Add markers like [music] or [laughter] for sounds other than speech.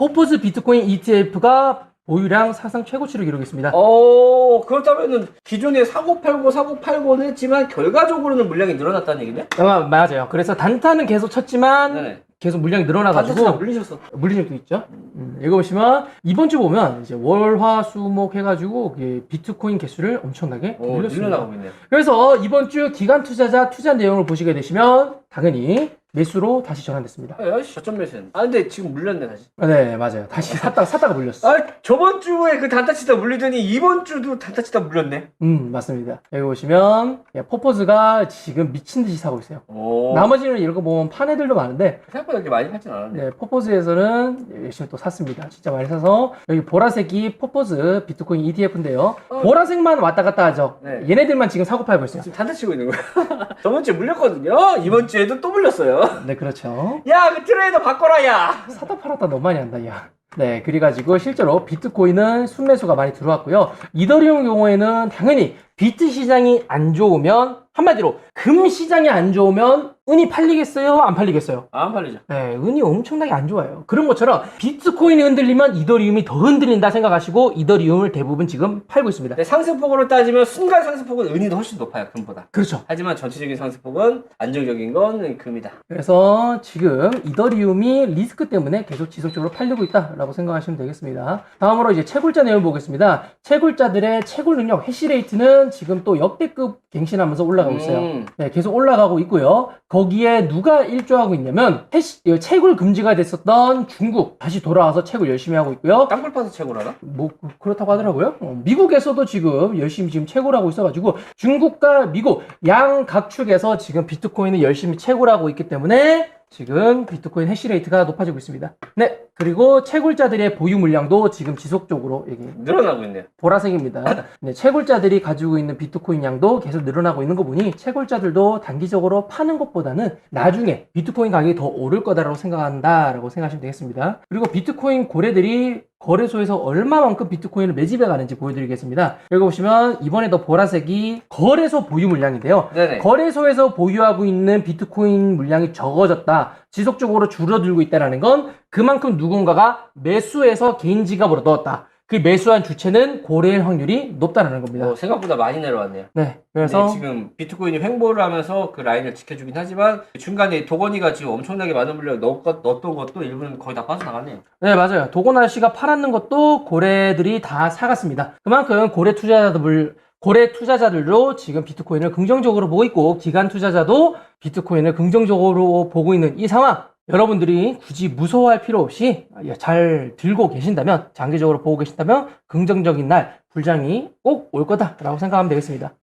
포포즈 비트코인 ETF가 보유량 사상 최고치를 기록했습니다. 어, 그렇다면은 기존에 사고 팔고 사고 팔고는 했지만 결과적으로는 물량이 늘어났다는 얘기네? 아, 맞아요. 그래서 단타는 계속 쳤지만 네네. 계속 물량이 늘어나가지고 물리셨어. 물린 적도 있죠. 음, 이거 보시면 이번 주 보면 이제 월화수목 해가지고 이게 비트코인 개수를 엄청나게 오, 늘렸습니다. 늘어나고 있네요. 그래서 이번 주 기간 투자자 투자 내용을 보시게 되시면 당연히 매수로 다시 전환됐습니다. 아, 야, 저점 매수는. 아, 근데 지금 물렸네, 다시. 네, 맞아요. 다시 샀다가 샀다가 물렸어. 아, 저번 주에 그 단타치다 물리더니 이번 주도 단타치다 물렸네. 음, 맞습니다. 여기 보시면 예, 포포즈가 지금 미친 듯이 사고 있어요. 오. 나머지는 이런 거 보면 판 애들도 많은데 생각보다 그렇게 많이 팔진 않았네. 네, 포포즈에서는 열심히 또 샀습니다. 진짜 많이 사서 여기 보라색이 포포즈 비트코인 ETF인데요. 어. 보라색만 왔다 갔다 하죠. 네. 얘네들만 지금 사고 팔고 있어요. 지금 단타 치고 있는 거야. [laughs] 저번 주에 물렸거든요. 이번 주에도 또 물렸어요. [laughs] 네, 그렇죠. 야, 그 트레이더 바꿔라, 야! 사다 팔았다 너무 많이 한다, 야. 네, 그래가지고 실제로 비트코인은 순매수가 많이 들어왔고요. 이더리움 경우에는 당연히 비트 시장이 안 좋으면 한마디로 금 시장이 안 좋으면 은이 팔리겠어요? 안 팔리겠어요? 안 팔리죠. 네, 은이 엄청나게 안 좋아요. 그런 것처럼 비트코인이 흔들리면 이더리움이 더 흔들린다 생각하시고 이더리움을 대부분 지금 팔고 있습니다. 네, 상승폭으로 따지면 순간 상승폭은 은이 더 훨씬 높아요, 금보다. 그렇죠. 하지만 전체적인 상승폭은 안정적인 건 금이다. 그래서 지금 이더리움이 리스크 때문에 계속 지속적으로 팔리고 있다라고 생각하시면 되겠습니다. 다음으로 이제 채굴자 내용 보겠습니다. 채굴자들의 채굴 능력, 해시레이트는 지금 또 역대급 갱신하면서 올라가고 있어요. 음. 네, 계속 올라가고 있고요. 거기에 누가 일조하고 있냐면 해시, 이 채굴 금지가 됐었던 중국 다시 돌아와서 채굴 열심히 하고 있고요. 땅굴 파서 채굴하나? 뭐 그- 그렇다고 하더라고요. 어, 미국에서도 지금 열심히 지금 채굴하고 있어가지고 중국과 미국 양 각축에서 지금 비트코인을 열심히 채굴하고 있기 때문에 지금 비트코인 해시레이트가 높아지고 있습니다. 네, 그리고 채굴자들의 보유 물량도 지금 지속적으로 여기 늘어나고 있네요. 보라색입니다. [laughs] 네, 채굴자들이 가지고 있는 비트코인 양도 계속 늘어나고 있는 거 보니 채굴자들도 단기적으로 파는 것보다는 나중에 비트코인 가격이 더 오를 거다라고 생각한다라고 생각하시면 되겠습니다. 그리고 비트코인 고래들이 거래소에서 얼마만큼 비트코인을 매집해 가는지 보여드리겠습니다. 여기 보시면 이번에도 보라색이 거래소 보유 물량인데요. 네네. 거래소에서 보유하고 있는 비트코인 물량이 적어졌다. 지속적으로 줄어들고 있다는 건 그만큼 누군가가 매수해서 개인 지갑으로 넣었다. 그 매수한 주체는 고래일 확률이 높다는 겁니다. 어, 생각보다 많이 내려왔네요. 네. 그래서 네, 지금 비트코인이 횡보를 하면서 그 라인을 지켜주긴 하지만 중간에 도건이가 지금 엄청나게 많은 물량을 넣, 넣었던 것도 일부는 거의 다 빠져나갔네요. 네, 맞아요. 도고나 씨가 팔았는 것도 고래들이 다 사갔습니다. 그만큼 고래 투자자들, 고래 투자자들도 지금 비트코인을 긍정적으로 보고 있고, 기관 투자자도 비트코인을 긍정적으로 보고 있는 이 상황, 여러분들이 굳이 무서워할 필요 없이 잘 들고 계신다면, 장기적으로 보고 계신다면, 긍정적인 날, 불장이 꼭 올 거다라고 생각하면 되겠습니다.